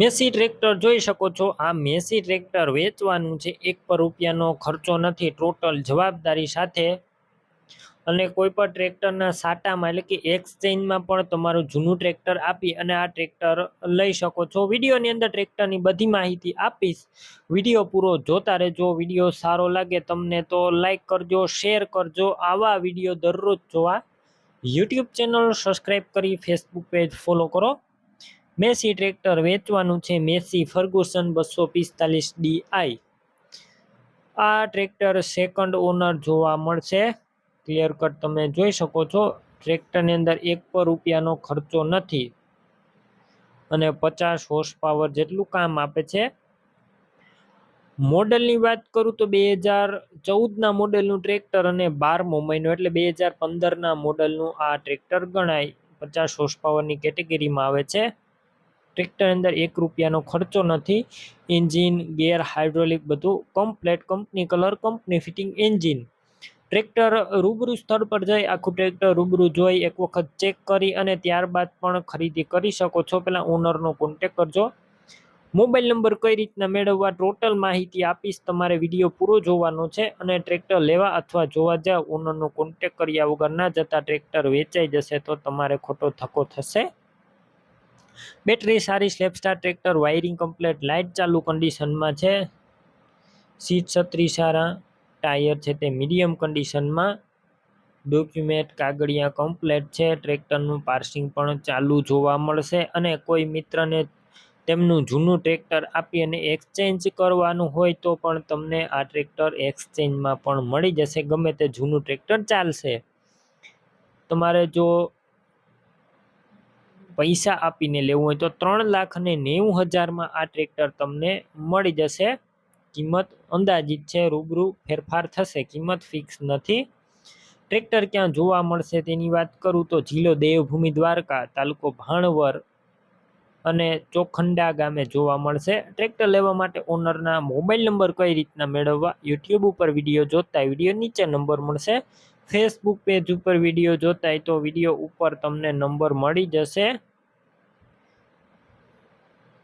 Massey tractor જોઈ શકો છો. આ મેસી ટ્રેક્ટર વેચવાનું છે. એક પર રૂપિયાનો ખર્ચો નથી, ટોટલ જવાબદારી સાથે. અને કોઈ પણ ટ્રેક્ટરના સાટામાં એટલે કે એક્સચેન્જમાં પણ તમારું જૂનું ટ્રેક્ટર આપી અને આ ટ્રેક્ટર લઈ શકો છો. વિડીયોની અંદર ટ્રેક્ટરની બધી માહિતી આપીશ. વીડિયો પૂરો જોતા રહેજો. વીડિયો સારો લાગે તમને તો લાઈક કરજો, શેર કરજો. આવા વીડિયો દરરોજ જોવા. યુટ્યુબ ચેનલ સબસ્ક્રાઈબ કરી, ફેસબુક પેજ ફોલો કરો. મેસી ટ્રેક્ટર વેચવાનું છે મેસી ફર્ગુસન બસો પિસ્તાલીસ ડીઆઈ. આ ટ્રેક્ટર સેકન્ડ ઓનર જોવા મળશે. ક્લિયર કટ તમે જોઈ શકો છો, ટ્રેક્ટરની અંદર એક પર રૂપિયાનો ખર્ચો નથી. અને પચાસ હોર્સ પાવર જેટલું કામ આપે છે. મોડલની વાત કરું તો બે હજાર ચૌદના મોડલનું ટ્રેક્ટર અને બારમો મહિનો, એટલે બે હજાર પંદરના મોડલનું આ ટ્રેક્ટર ગણાય. પચાસ હોર્સ પાવરની કેટેગરીમાં આવે છે. ટ્રેક્ટર અંદર એક રૂપિયાનો ખર્ચો નથી. એન્જિન, ગેર હાઇડ્રોલિક બધું complete company, colour company, fitting engine. Tractor રૂબરૂ સ્થળ પર જઈ, આખું ટ્રેક્ટર રૂબરૂ જોઈ, એક વખત ચેક કરી અને ત્યારબાદ પણ ખરીદી કરી શકો છો. પહેલાં ઓનરનો કોન્ટેક કરજો. મોબાઈલ નંબર કઈ રીતના મેળવવા ટોટલ માહિતી આપીશ. તમારે વીડિયો પૂરો જોવાનો છે અને ટ્રેક્ટર લેવા અથવા જોવા જાવ, ઓનરનો કોન્ટેક કર્યા વગર ના જતા ટ્રેક્ટર વેચાઈ જશે તો તમારે ખોટો ધક્કો થશે. બેટરી સારી સ્લેપસ્ટાર ટ્રેક્ટર વાયરિંગ કમ્પ્લેટ લાઇટ ચાલુ કન્ડિશનમાં છે. સીટ છત્રી સારા, ટાયર છે તે મીડિયમ કન્ડિશનમાં ડોક્યુમેન્ટ કાગળિયા કમ્પ્લેટ છે. ટ્રેક્ટરનું પાર્સિંગ પણ ચાલુ જોવા મળશે અને કોઈ મિત્રને તેમનું જૂનું ટ્રેક્ટર આપી અને એક્સચેન્જ કરવાનું હોય તો પણ તમને આ ટ્રેક્ટર એક્સચેન્જમાં પણ મળી જશે. ગમે તે જૂનું ટ્રેક્ટર ચાલશે. તમારે જો પૈસા આપીને લેવું હોય તો ત્રણ લાખ અને નેવું હજારમાં આ ટ્રેક્ટર તમને મળી જશે. કિંમત અંદાજિત છે, રૂબરૂ ફેરફાર થશે, કિંમત ફિક્સ નથી. ટ્રેક્ટર ક્યાં જોવા મળશે તેની વાત કરું તો જિલ્લો દેવભૂમિ દ્વારકા, તાલુકો ભાણવર અને ચોખંડા ગામે જોવા મળશે. ટ્રેક્ટર લેવા માટે ઓનરના મોબાઈલ નંબર કઈ રીતના મેળવવા યુટ્યુબ ઉપર વીડિયો જોતા વીડિયો નીચે નંબર મળશે. ફેસબુક પેજ ઉપર વીડિયો જોતા તો વીડિયો ઉપર તમને નંબર મળી જશે.